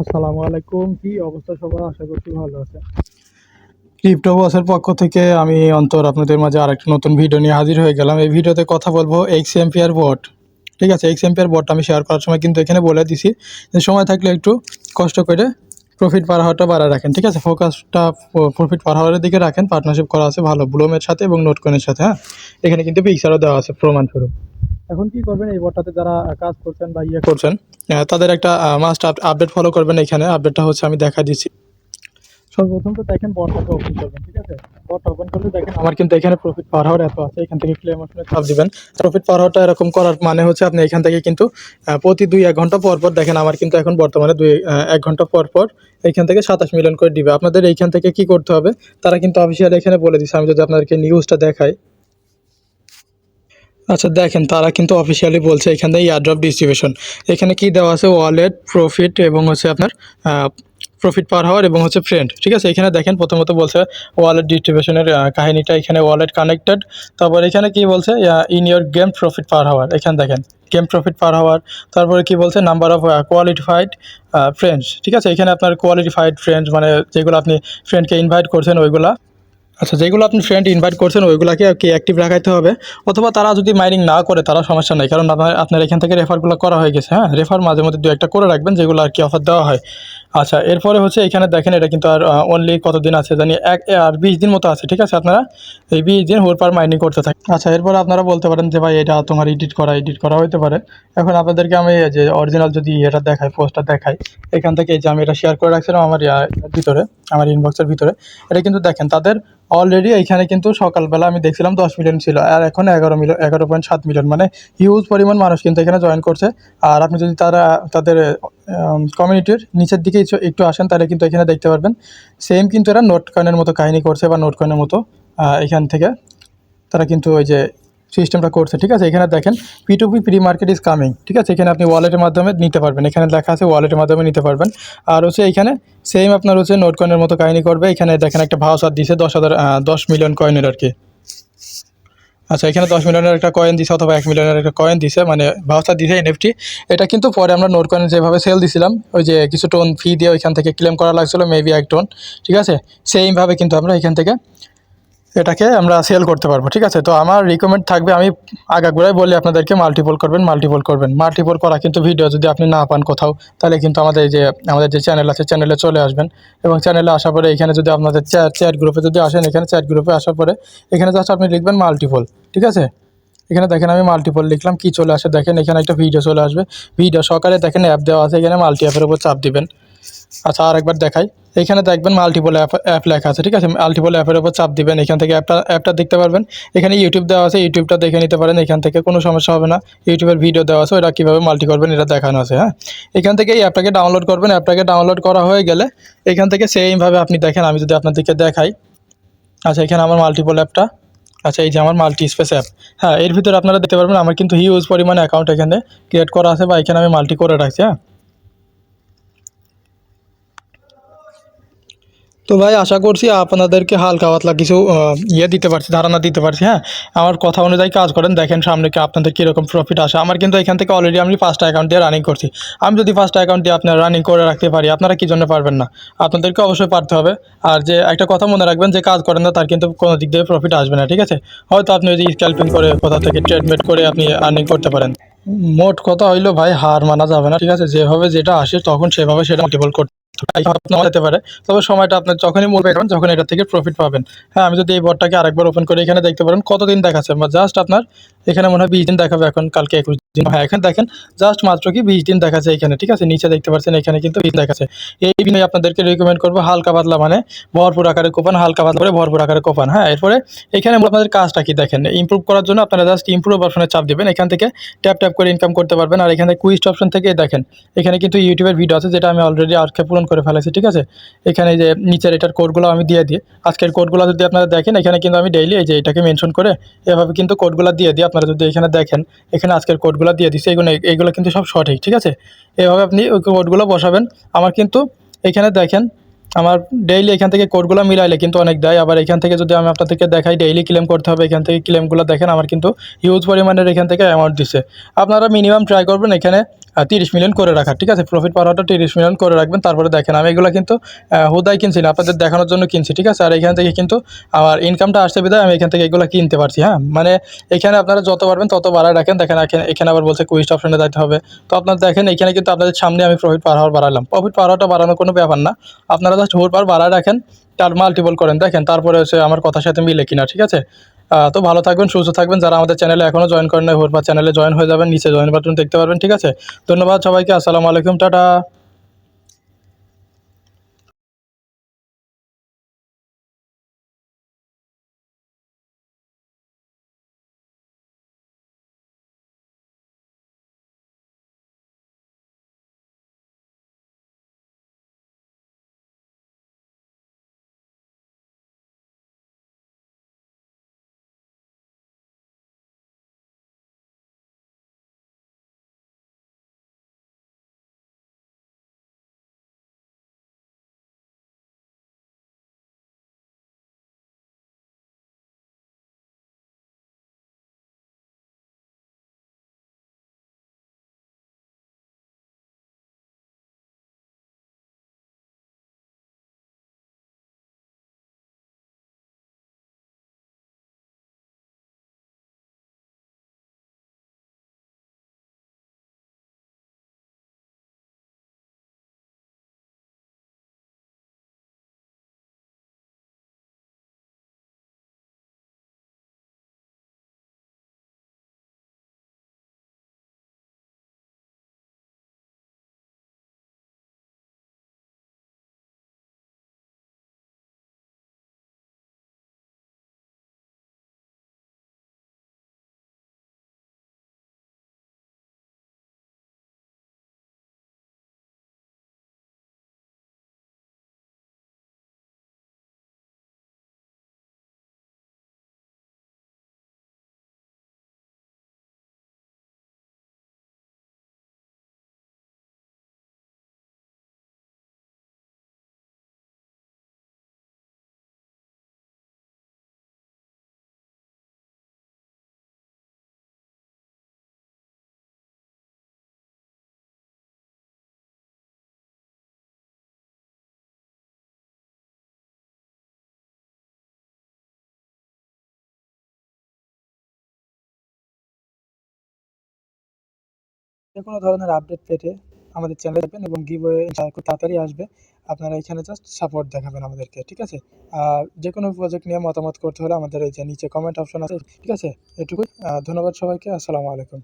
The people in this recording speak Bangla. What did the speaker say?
আসসালামু আলাইকুম। কি অবস্থা সবার? আশা করছি ভালো আছে ক্রিপ্টো বসের পক্ষ থেকে আমি অন্তর আপনাদের মাঝে আরেকটা নতুন ভিডিও নিয়ে হাজির হয়ে গেলাম। এই ভিডিওতে কথা বলব এক্স এম্পিয়ার বট ঠিক আছে এক্স এম্পিয়ার বটটা আমি শেয়ার করার সময় কিন্তু এখানে বলে দিছি যে সময় থাকলে একটু কষ্ট করে প্রফিট পার হওয়াটা বাড়ায় রাখেন। ঠিক আছে ফোকাসটা প্রফিট পার হওয়ার দিকে রাখেন। পার্টনারশিপ করা আছে ভালো ব্লুমের সাথে এবং নোটকয়েনের সাথে হ্যাঁ? এখানে কিন্তু পিকচারও দেওয়া আছে প্রমাণস্বরূপ এখন কি করবেন? এই বটটাতে যারা কাজ করছেন বা ইয়ে করছেন তাদের একটা মাস্ট আপডেট ফলো করবেন এখানে। আপডেটটা হচ্ছে আমি দেখা দিচ্ছি। সর্বপ্রথম তো দেখেন বটটাকে ওপেন করবেন ঠিক আছে? বটটা ওপেন করলে দেখেন আমার কিন্তু এখানে প্রফিট পার হওয়ার এত আছে এখান থেকে ক্লেম অপশনে চাপ দিবেন। প্রফিট পার হওয়াটা এরকম করার মানে হচ্ছে আপনি এখান থেকে কিন্তু প্রতি দুই এক ঘণ্টা পর পর দেখেন আমার কিন্তু এখন বর্তমানে দুই এক ঘণ্টা পর পর এখান থেকে সাতাশ মিলিয়ন করে দিবে। আপনাদের এইখান থেকে কি করতে হবে? তারা কিন্তু অফিসিয়াল এখানে বলে দিচ্ছে আমি যদি আপনাদেরকে নিউজটা দেখাই। আচ্ছা দেখেন, তারা কিন্তু অফিসিয়ালি বলছে এখানে ইয়ারড্রপ ডিস্ট্রিবিউশন এখানে কি দেওয়া আছে? ওয়ালেট প্রফিট এবং হচ্ছে আপনার প্রফিট পার হওয়ার এবং হচ্ছে ফ্রেন্ড ঠিক আছে? এখানে দেখেন, প্রথমত বলছে ওয়ালেট ডিস্ট্রিবিউশনের কাহিনীটা। এখানে ওয়ালেট কানেক্টেড তারপর এখানে কি বলছে? ইন ইয়োর গেম প্রফিট পার হওয়ার। এখানে দেখেন গেম প্রফিট পার হওয়ার। তারপরে কি বলছে? নাম্বার অফ কোয়ালিফাইড ফ্রেন্ডস ঠিক আছে? এখানে আপনার কোয়ালিফাইড ফ্রেন্ডস মানে যেগুলো আপনি ফ্রেন্ডকে ইনভাইট করছেন, ওইগুলা আচ্ছা যেগুলো আপনি ফ্রেন্ড ইনভাইট করছেন, ওইগুলোকে কি অ্যাক্টিভ রাখাইতে হবে? অথবা তারা যদি মাইনিং না করে, তারা সমস্যা নেই, কারণ আপনার আপনার এখান থেকে রেফারগুলো করা হয়ে গেছে হ্যাঁ? রেফার মাঝে মধ্যে দু একটা করে রাখবেন, যেগুলো আর কি অফার দেওয়া হয়। আচ্ছা এরপরে হচ্ছে এখানে দেখেন, এটা কিন্তু আর অনলি কতদিন আছে জানি, এক আর বিশ দিন মতো আছে, ঠিক আছে আপনারা? এই বিশ দিন হোর পার মাইনিং করতে থাকেন আচ্ছা এরপরে আপনারা বলতে পারেন যে, ভাই, এটা তোমার এডিট করা এডিট করা হতে পারে। এখন আপনাদেরকে আমি যে অরিজিনাল যদি এটা দেখাই পোস্টটা দেখাই, এখান থেকে যে আমি এটা শেয়ার করে রাখছিলাম আমার ভিতরে, আমার ইনবক্সের ভিতরে, এটা কিন্তু দেখেন, তাদের অলরেডি এখানে কিন্তু সকালবেলা আমি দেখছিলাম দশ মিলিয়ন ছিল, আর এখন এগারো মিলিয়ন এগারো পয়েন্ট সাত মিলিয়ন মানে হিউজ পরিমাণ মানুষ কিন্তু এখানে জয়েন করছে। আর আপনি যদি তারা, তাদের কমিউনিটির নিচের দিকে একটু- আসেন, তাহলে কিন্তু এখানে দেখতে পারবেন। সেম কিন্তু এরা নোট কয়েনের মতো কাহিনী করছে বা নোট কয়েনের মতো এখান থেকে। তারা কিন্তু ওই যে সিস্টেমটা করছে, ঠিক আছে? এখানে দেখেন P two P pre market is coming ঠিক আছে? এখানে আপনি ওয়ালেটের মাধ্যমে নিতে পারবেন। এখানে লেখা আছে ওয়ালেটের মাধ্যমে নিতে পারবেন। আর হচ্ছে এখানে সেম আপনার হচ্ছে নোট কয়েনের মতো কাহিনী করবে। এখানে দেখেন একটা ভাউচার দিছে দশ হাজার দশ মিলিয়ন কয়েনের আর কি। আচ্ছা এখানে দশ মিলিয়নের একটা কয়েন দিছে অথবা এক মিলিয়নের একটা কয়েন দিছে মানে ভাউচার দিছে এনএফটি এটা কিন্তু পরে আমরা নোট কয়েন যেভাবে সেল দিছিলাম, ওই যে কিছু টোন ফি দিয়ে ওইখান থেকে ক্লেম করা লাগছিল মেবি এক টোন ঠিক আছে? সেইমভাবে কিন্তু আমরা এখান থেকে এটাকে আমরা সেল করতে পারব, ঠিক আছে? তো আমার রিকমেন্ড থাকবে, আমি আগাগোড়াই বলি আপনাদেরকে মাল্টিপল করবেন মাল্টিপল করবেন। মাল্টিপল করা কিন্তু ভিডিও যদি আপনি না পান কোথাও, তাহলে কিন্তু আমাদের যে আমাদের যে চ্যানেল আছে চ্যানেলে চলে আসবেন। এবং চ্যানেলে আসার পরে এখানে যদি আপনাদের চ্যাট চ্যাট গ্রুপে যদি আসেন, এখানে চ্যাট গ্রুপে আসার পরে, এখানে জাস্ট আপনি লিখবেন মাল্টিপল ঠিক আছে? এখানে দেখেন আমি মাল্টিপল লিখলাম, কি চলে আসে দেখেন, এখানে একটা ভিডিও চলে আসবে। ভিডিও সকালে দেখেন অ্যাপ দেওয়া আছে, এখানে মাল্টি অ্যাপের উপর চাপ দিবেন। আচ্ছা আর একবার দেখাই। এখানে দেখবেন মাল্টিপল অ্যাপ অ্যাপ লেখা আছে, ঠিক আছে? মাল্টিপল অ্যাপের উপর চাপ দিবেন, এখান থেকে অ্যাপটা অ্যাপটা দেখতে পারবেন। এখানে ইউটিউব দেওয়া আছে ইউটিউবটা দেখে নিতে পারেন, এখান থেকে কোনো সমস্যা হবে না। ইউটিউবের ভিডিও দেওয়া আছে ওটা কীভাবে মাল্টি করবেন, এটা দেখানো আছে হ্যাঁ? এখান থেকে এই অ্যাপটাকে ডাউনলোড করবেন অ্যাপটাকে ডাউনলোড করা হয়ে গেলে এখান থেকে সেমভাবে আপনি দেখেন, আমি যদি আপনাদেরকে দেখাই। আচ্ছা এখানে আমার মাল্টিপল অ্যাপটা আচ্ছা এই যে আমার মাল্টি স্পেস অ্যাপ হ্যাঁ এর ভিতরে আপনারা দেখতে পারবেন, আমার কিন্তু হিউজ পরিমাণে অ্যাকাউন্ট এখানে ক্রিয়েট করা আছে বা এখানে আমি মাল্টি করে রাখছি হ্যাঁ? তো ভাই, আশা করছি আপনাদেরকে হালকা পাতলা কিছু ইয়ে দিতে পারছি, ধারণা দিতে পারছি হ্যাঁ? আমার কথা অনুযায়ী কাজ করেন, দেখেন সামনে কি আপনাদের কীরকম প্রফিট আসে। আমার কিন্তু এখান থেকে অলরেডি আমি ফার্স্ট অ্যাকাউন্ট দিয়ে রানিং করছি। আমি যদি ফার্স্ট অ্যাকাউন্ট দিয়ে আপনার রানিং করে রাখতে পারি, আপনারা কী জন্য পারবেন না? আপনাদেরকে অবশ্যই পারতে হবে। আর যে, একটা কথা মনে রাখবেন, যে কাজ করেন না, তার কিন্তু কোনো দিক দিয়ে প্রফিট আসবে না, ঠিক আছে? হয়তো আপনি যদি স্ক্যাল্পিং করে কোথা থেকে ট্রেডমেট করে আপনি আর্নিং করতে পারেন। মোট কথা হইল ভাই, হার মানা যাবে না, ঠিক আছে? যেভাবে যেটা আসে, তখন সেভাবে সেটা মাল্টিপল করতে যেতে পারে। তবে সময়টা আপনার যখনই মূল পাবেন যখন এটা থেকে প্রফিট পাবেন। হ্যাঁ আমি যদি এই বটটাকে আরেকবার ওপেন করে এখানে দেখতে পারেন, কতদিন দেখাচ্ছে? জাস্ট আপনার এখানে মনে হয় বিশ দিন দেখাবে এখন, কালকে একুশ দিন। হ্যাঁ এখানে দেখেন জাস্ট মাত্র কি বিশ দিন দেখাচ্ছে এখানে, ঠিক আছে? নিচে দেখতে পাচ্ছেন, এখানে কিন্তু বিশ দেখাচ্ছে। এই বিনয় আপনাদেরকে রিকমেন্ড করব হালকা পাতলা মানে ভরপুর আকারে কোপান হালকা পাতলা করে ভরপুর আকারে কোপান হ্যাঁ এরপরে এখানে আপনাদের কাজটা কি দেখেন? ইমপ্রুভ করার জন্য আপনারা জাস্ট ইমপ্রুভ অপশনে চাপ দিবেন। এখান থেকে ট্যাপ ট্যাপ করে ইনকাম করতে পারবেন। আর এখানে কুইস্ট অপশন থেকে দেখেন, এখানে কিন্তু ইউটিউবের ভিডিও আছে, যেটা আমি অলরেডি আজকে পূরণ করে ফেলেছি, ঠিক আছে? এখানে যে নিচের এটার কোডগুলো আমি দিয়ে দিই। আজকের কোডগুলো যদি আপনারা দেখেন, এখানে কিন্তু আমি ডেইলি এই যে এটাকে মেনশন করে এভাবে কিন্তু কোডগুলো দিয়ে দিই। আপনারা যদি এখানে দেখেন, এখানে আজকের কোডগুলো দিয়ে দিচ্ছি এগুলো এইগুলো কিন্তু সব সঠিক, ঠিক আছে? এভাবে আপনি ওই কোডগুলো বসাবেন। আমার কিন্তু এখানে দেখেন, আমার ডেইলি এখান থেকে কোডগুলো মিলাইলে কিন্তু অনেক দেয়। আবার এখান থেকে যদি আমি আপনাদেরকে দেখাই ডেইলি ক্লেম করতে হবে, এখান থেকে ক্লেমগুলো দেখেন, আমার কিন্তু হিউজ পরিমাণের এখান থেকে অ্যামাউন্ট দিছে। আপনারা মিনিমাম ট্রাই করবেন এখানে তিরিশ মিলিয়ন করে রাখার ঠিক আছে? প্রফিট পার হওয়াটা তিরিশ মিলিয়ন করে রাখবেন। তারপরে দেখেন, আমি এগুলো কিন্তু হুদাই কিনছি না, আপনাদের দেখানোর জন্য কিনছি, ঠিক আছে? আর এখান থেকে কিন্তু আমার ইনকামটা আসছে বিধায় আমি এখান থেকে এগুলো কিনতে পারছি হ্যাঁ? মানে এখানে আপনারা যত পারবেন তত বাড়ায় রাখেন। দেখেন, এখানে- আবার বলছে কুইস্ট অপশনে যাইতে হবে। তো আপনারা দেখেন, এখানে কিন্তু আপনাদের সামনে আমি প্রফিট পার হওয়ার বাড়ালাম প্রফিট পার হওয়াটা বাড়ানোর কোনো ব্যাপার না। আপনারা জাস্ট হুট পার বাড়ায় রাখেন, তার মাল্টিপল করেন। দেখেন, তারপরে হচ্ছে আমার কথার সাথে মিলে কিনা, ঠিক আছে? তো ভালো থাকবেন, সুস্থ থাকবেন। যারা আমাদের চ্যানেলে এখনও জয়েন করেন নাই বা চ্যানেলে জয়েন হয়ে যাবেন, নিচে জয়েন বাটন দেখতে পারবেন, ঠিক আছে? ধন্যবাদ সবাইকে, আসসালামু আলাইকুম, টাটা। যে কোনো ধরনের আপডেট পেতে আমাদের চ্যানেল দেখবেন এবং গিভওয়ে খুব তাড়াতাড়ি আসবে। আপনারা এখানে জাস্ট সাপোর্ট দেখাবেন আমাদেরকে, ঠিক আছে? আর যে কোনো প্রজেক্ট নিয়ে মতামত করতে হলে আমাদের এই যে নিচে কমেন্ট অপশন আছে, ঠিক আছে? এটুকুই। ধন্যবাদ সবাইকে, আসসালামু আলাইকুম।